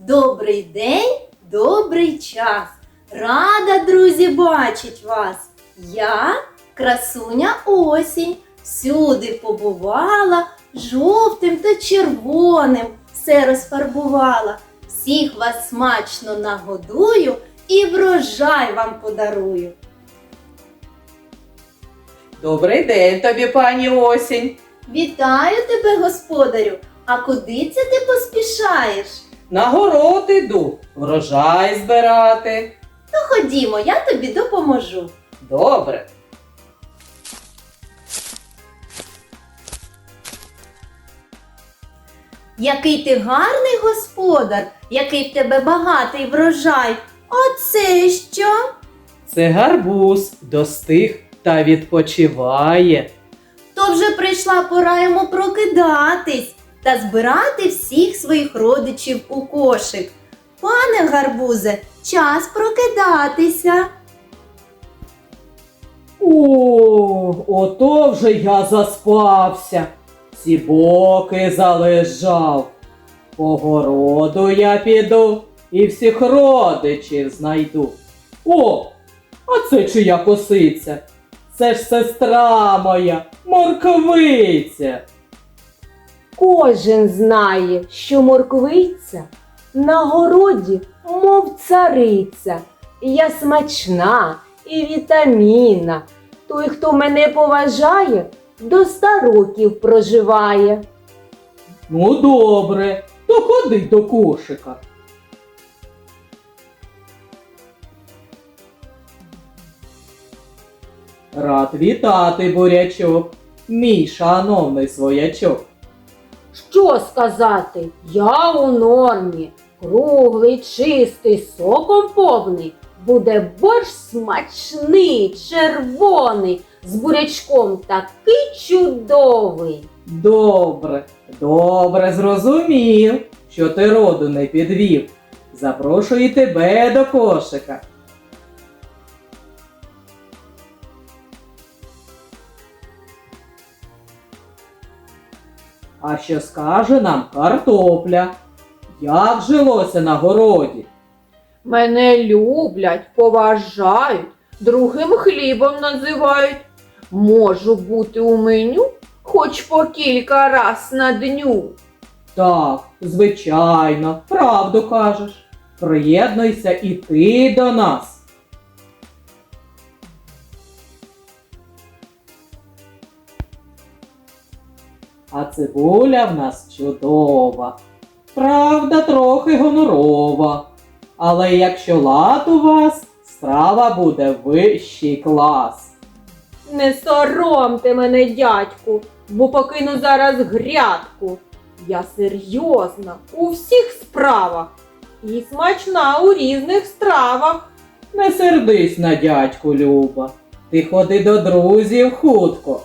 Добрий день, добрий час! Рада, друзі, бачить вас! Я, красуня осінь, всюди побувала, жовтим та червоним все розфарбувала. Всіх вас смачно нагодую і врожай вам подарую. Добрий день тобі, пані осінь! Вітаю тебе, господарю! А куди це ти поспішаєш? На город іду, врожай збирати. То ходімо, я тобі допоможу. Добре. Який ти гарний господар, який в тебе багатий врожай. А це що? Це гарбуз достиг та відпочиває. То вже прийшла пора йому прокидатись та збирати всіх своїх родичів у кошик. Пане гарбузе, час прокидатися. О, ото вже я заспався. Ці боки залежав. По городу я піду і всіх родичів знайду. О, а це чия косиця? Це ж сестра моя, морковиця. Кожен знає, що морквиця на городі, мов цариця. Я смачна і вітамінна. Той, хто мене поважає, до ста років проживає. Ну добре, то ходи до кошика. Рад вітати, бурячок, мій шановний своячок. Що сказати? Я у нормі. Круглий, чистий, соком повний. Буде борщ смачний, червоний, з бурячком такий чудовий. Добре, добре зрозумів, що ти роду не підвів. Запрошую тебе до кошика. А що скаже нам картопля? Як жилося на городі? Мене люблять, поважають, другим хлібом називають. Можу бути у меню хоч по кілька раз на дню. Так, звичайно, правду кажеш. Приєднуйся і ти до нас. А цибуля в нас чудова. Правда, трохи гонорова. Але якщо лад у вас, страва буде вищий клас. Не соромте мене, дядьку, бо покину зараз грядку. Я серйозна у всіх справах і смачна у різних стравах. Не сердись на дядьку Люба. Ти ходи до друзів хутко.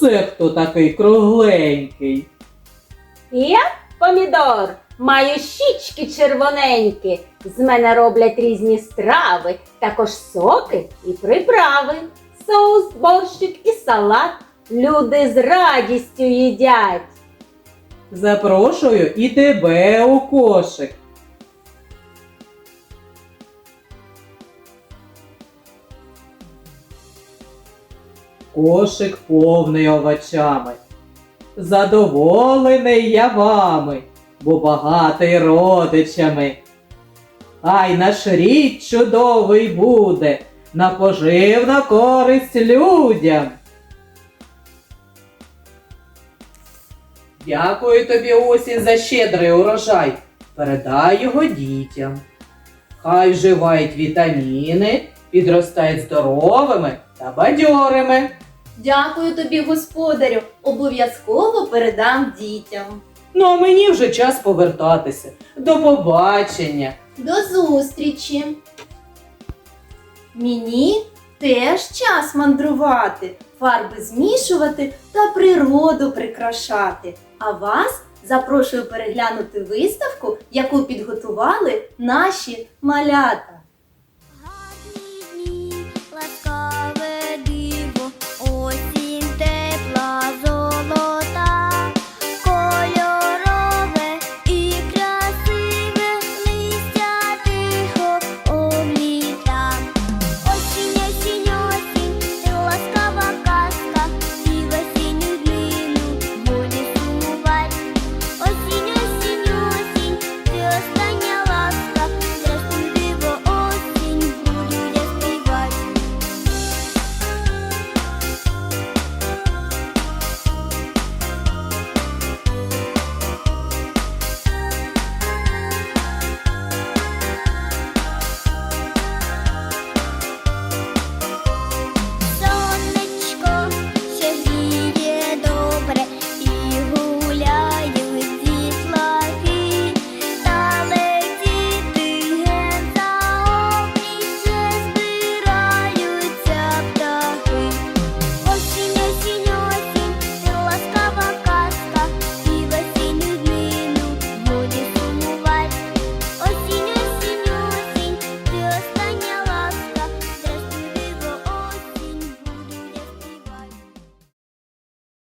Це хто такий кругленький? Я помідор, маю щічки червоненькі. З мене роблять різні страви, також соки і приправи. Соус, борщик і салат. Люди з радістю їдять. Запрошую і тебе у кошик. Кошик повний овочами. Задоволений я вами, бо багатий родичами. Ай наш рід чудовий буде, на поживна користь людям. Дякую тобі, осінь, за щедрий урожай. Передай його дітям. Хай вживають вітаміни, підростають здоровими та бадьорими. Дякую тобі, господарю. Обов'язково передам дітям. Ну а мені вже час повертатися. До побачення. До зустрічі. Мені теж час мандрувати, фарби змішувати та природу прикрашати. А вас запрошую переглянути виставку, яку підготували наші малята.